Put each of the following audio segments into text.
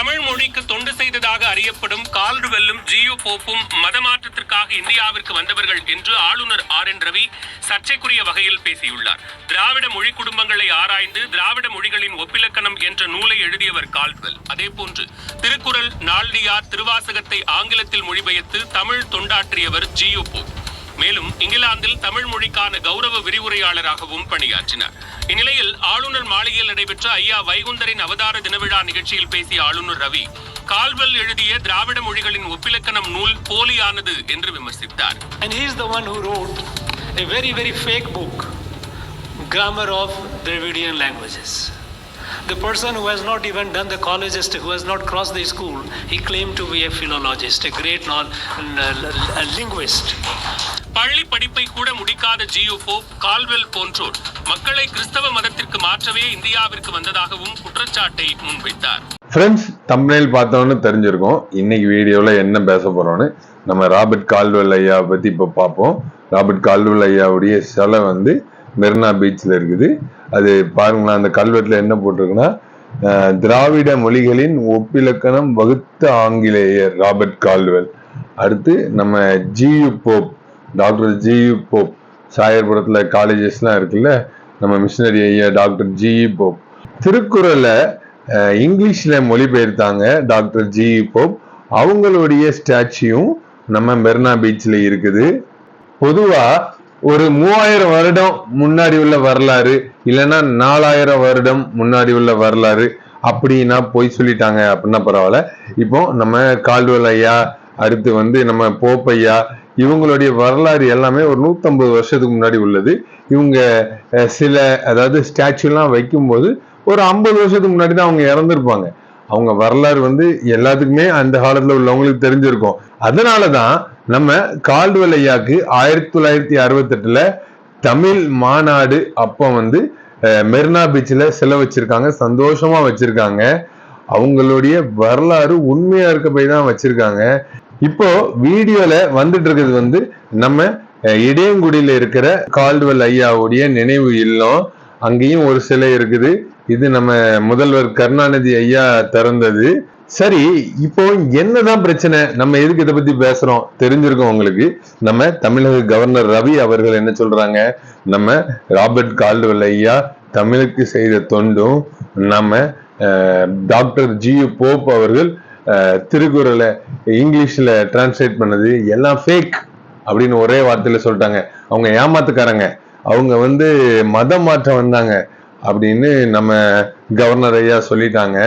தமிழ் மொழிக்கு தொண்டு செய்ததாக அறியப்படும் கால்டுவெல்லும் ஜியோ போப்பும் மதமாற்றத்திற்காக இந்தியாவிற்கு வந்தவர்கள் என்று ஆளுநர் ஆர் என் ரவி சர்ச்சைக்குரிய வகையில் பேசியுள்ளார். திராவிட மொழி குடும்பங்களை ஆராய்ந்து திராவிட மொழிகளின் ஒப்பிலக்கணம் என்ற நூலை எழுதியவர் கால்டுவெல் அதேபோன்று திருக்குறள் நாள்டியார் திருவாசகத்தை ஆங்கிலத்தில் மொழிபெயர்த்து தமிழ் தொண்டாற்றியவர் ஜியோ போப். மேலும் இங்கிலாந்தில் தமிழ் மொழிக்கான கௌரவ விரிவுரையாளராகவும் பணியாற்றினார் இந்நிலையில் ஆளுநர் மாளிகையில் நடைபெற்ற ஐயா வைகுந்தரின் அவதார தினவிழா நிகழ்ச்சியில் பேசிய ஆளுநர் ரவி கால்வெல் எழுதிய திராவிட மொழிகளின் ஒப்பிலக்கணம் நூல் போலியானது என்று விமர்சித்தார் And he is the one who wrote a very, very fake book, Grammar of Dravidian Languages. The person who has not even done the collegist, who has not crossed the school, he claimed to be a philologist, a great non, a linguist. பள்ளி படிப்பை கூட முடிக்காத Jio Pope Caldwell போன்றோர் மக்களை கிறிஸ்தவ மதத்திற்கு மாற்றவே இந்தியாவிற்கு வந்ததாகவும் குற்றச்சாட்டை முன்வைத்தார். ஃப்ரெண்ட்ஸ் தம்ப்நெயில் பார்த்தோன்னு தெரிஞ்சிருக்கும். இன்னைக்கு வீடியோவில் என்ன பேச போறோம்னு நம்ம ராபர்ட் கால்வெல் ஐயா பற்றி இப்போ பார்ப்போம். ராபர்ட் கால்வெல் ஐயாவுடைய சிலை வந்து மெரினா பீச்சில் இருக்குது. அது பாருங்களேன் அந்த கல்வெட்டில் என்ன போட்டிருக்குன்னா திராவிட மொழிகளின் ஒப்பிலக்கணம் வகுத்த ஆங்கிலேயர் ராபர்ட் கால்வெல். அடுத்து நம்ம G U Pope doctor G U Pope சாயர்புரத்தில் காலேஜஸ்லாம் இருக்குல்ல நம்ம மிஷினரி ஐயா டாக்டர் ஜியு போப். திருக்குறளை இங்கிலீஷில் இங்கிலீஷ்ல மொழிபெயர்த்தாங்க டாக்டர் ஜிஇ போப். அவங்களுடைய ஸ்டாச்சுயும் நம்ம மெர்னா பீச்ல இருக்குது. பொதுவாக ஒரு மூவாயிரம் வருடம் முன்னாடி உள்ள வரலாறு இல்லைன்னா நாலாயிரம் வருடம் முன்னாடி உள்ள வரலாறு அப்படின்னா பொய் சொல்லிட்டாங்க அப்படின்னா பரவாயில்ல. இப்போ நம்ம கால்வெல் ஐயா அடுத்து வந்து நம்ம போப்பையா இவங்களுடைய வரலாறு எல்லாமே ஒரு நூத்தம்பது வருஷத்துக்கு முன்னாடி உள்ளது. இவங்க சில அதாவது ஸ்டாச்சுலாம் வைக்கும்போது ஒரு ஐம்பது வருஷத்துக்கு முன்னாடி தான் அவங்க இறந்துருப்பாங்க. அவங்க வரலாறு வந்து எல்லாத்துக்குமே அந்த காலத்துல உள்ளவங்களுக்கு தெரிஞ்சிருக்கும். அதனாலதான் நம்ம கால்டுவெல் ஐயாக்கு ஆயிரத்தி தொள்ளாயிரத்தி அறுபத்தி எட்டுல தமிழ் மாநாடு அப்போ வந்து மெரினா பீச்சில் சிலை வச்சிருக்காங்க சந்தோஷமா வச்சிருக்காங்க. அவங்களுடைய வரலாறு உண்மையா இருக்க போய் தான் வச்சிருக்காங்க. இப்போ வீடியோல வந்துட்டு இருக்கிறது வந்து நம்ம இடையங்குடியில இருக்கிற கால்டுவெல் ஐயாவுடைய நினைவு இல்லம். அங்கேயும் ஒரு சிலை இருக்குது. இது நம்ம முதல்வர் கருணாநிதி ஐயா திறந்தது. சரி இப்போ என்னதான் பிரச்சனை? நம்ம எதுக்கு இதை பத்தி பேசுறோம்? தெரிஞ்சிருக்கோம் உங்களுக்கு. நம்ம தமிழக கவர்னர் ரவி அவர்கள் என்ன சொல்றாங்க? நம்ம ராபர்ட் கால்டுவெல் ஐயா தமிழுக்கு செய்த தொண்டும் நம்ம டாக்டர் ஜி போப் அவர்கள் திருக்குறளை இங்கிலீஷ்ல டிரான்ஸ்லேட் பண்ணது எல்லாம் ஃபேக் அப்படின்னு ஒரே வார்த்தையில சொல்லிட்டாங்க. அவங்க ஏமாத்துக்காரங்க. அவங்க வந்து மதம் மாற்றம் வந்தாங்க அப்படின்னு நம்ம கவர்னர் ஐயா சொல்லிட்டாங்க.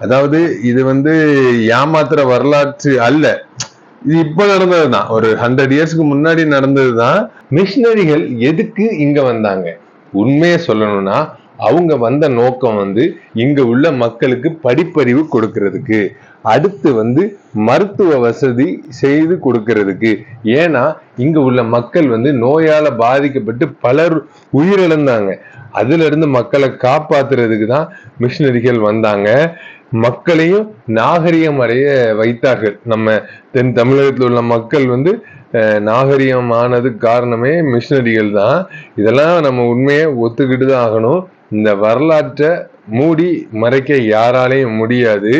அதாவது இது வந்து ஏமாத்துற வரலாற்று அல்ல. இது இப்ப நடந்ததுதான். ஒரு ஹண்ட்ரட் இயர்ஸ்க்கு முன்னாடி நடந்ததுதான். மிஷினரிகள் எதுக்கு இங்க வந்தாங்க? உண்மையை சொல்லணும்னா அவங்க வந்த நோக்கம் வந்து இங்க உள்ள மக்களுக்கு படிப்பறிவு கொடுக்கறதுக்கு. அடுத்து வந்து மருத்துவ வசதி செய்து கொடுக்கறதுக்கு. ஏன்னா இங்க உள்ள மக்கள் வந்து நோயால பாதிக்கப்பட்டு பலர் உயிரிழந்தாங்க. அதுல இருந்து மக்களை காப்பாத்துறதுக்கு தான் மிஷினரிகள் வந்தாங்க. மக்களையும் நாகரிகம் அடைய வைத்தார்கள். நம்ம தென் தமிழகத்தில் உள்ள மக்கள் வந்து அஹ், நாகரிகமானதுக்கு காரணமே மிஷினரிகள் தான். இதெல்லாம் நம்ம உண்மையை ஒத்துக்கிட்டு தான் ஆகணும். இந்த வரலாற்றை மூடி மறைக்க யாராலையும் முடியாது.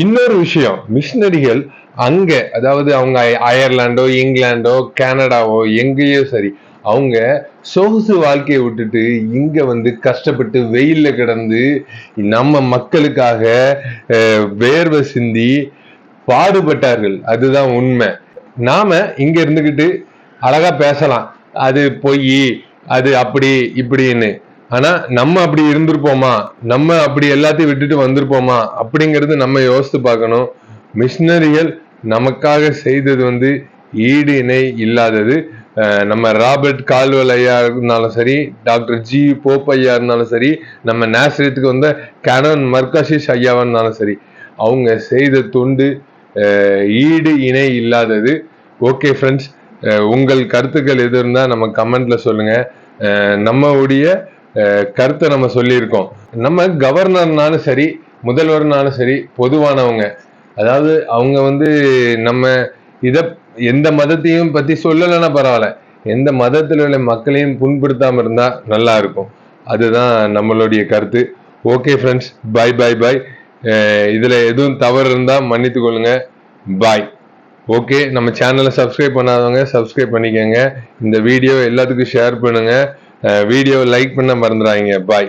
இன்னொரு விஷயம் மிஷினரிகள் அங்க அதாவது அவங்க அயர்லாண்டோ இங்கிலாண்டோ கனடாவோ எங்கேயோ சரி அவங்க சொகுசு வாழ்க்கையை விட்டுட்டு இங்க வந்து கஷ்டப்பட்டு வெயில்ல கிடந்து நம்ம மக்களுக்காக வேர்வை சிந்தி பாடுபட்டார்கள். அதுதான் உண்மை. நாம இங்க இருந்துகிட்டு அழகா பேசலாம். அது பொய் அது அப்படி இப்படின்னு. ஆனா நம்ம அப்படி இருந்திருப்போமா? நம்ம அப்படி எல்லாத்தையும் விட்டுட்டு வந்திருப்போமா? அப்படிங்கிறது நம்ம யோசித்து பார்க்கணும். மிஷினரிகள் நமக்காக செய்தது வந்து ஈடு இணை இல்லாதது. நம்ம ராபர்ட் கால்வல் ஐயா இருந்தாலும் சரி டாக்டர் ஜி போப் ஐயா இருந்தாலும் சரி நம்ம நேசரத்துக்கு வந்த கனன் மர்காஷிஷ் ஐயாவா இருந்தாலும் சரி அவங்க செய்த தொண்டு ஈடு இணை இல்லாதது. ஓகே ஃப்ரெண்ட்ஸ் உங்கள் கருத்துக்கள் எது இருந்தால் நம்ம கமெண்ட்ல சொல்லுங்க. நம்மளுடைய கருத்தை நம்ம சொல்லியிருக்கோம். நம்ம கவர்னர்னாலும் சரி முதல்வர்னாலும் சரி பொதுவானவங்க அதாவது அவங்க வந்து நம்ம இத எந்த மதத்தையும் பத்தி சொல்லலைன்னா பரவாயில்ல. எந்த மதத்தில் உள்ள மக்களையும் புண்படுத்தாம இருந்தா நல்லா இருக்கும். அதுதான் நம்மளுடைய கருத்து. ஓகே ஃப்ரெண்ட்ஸ் பாய் பாய் பாய் இதில் இதுல எதுவும் தவறு இருந்தா மன்னித்து கொள்ளுங்க. பாய் ஓகே நம்ம சேனலை சப்ஸ்கிரைப் பண்ணாதவங்க சப்ஸ்கிரைப் பண்ணிக்கோங்க. இந்த வீடியோ எல்லாத்துக்கும் ஷேர் பண்ணுங்க. வீடியோ லைக் பண்ண மறந்துடாதீங்க. பாய்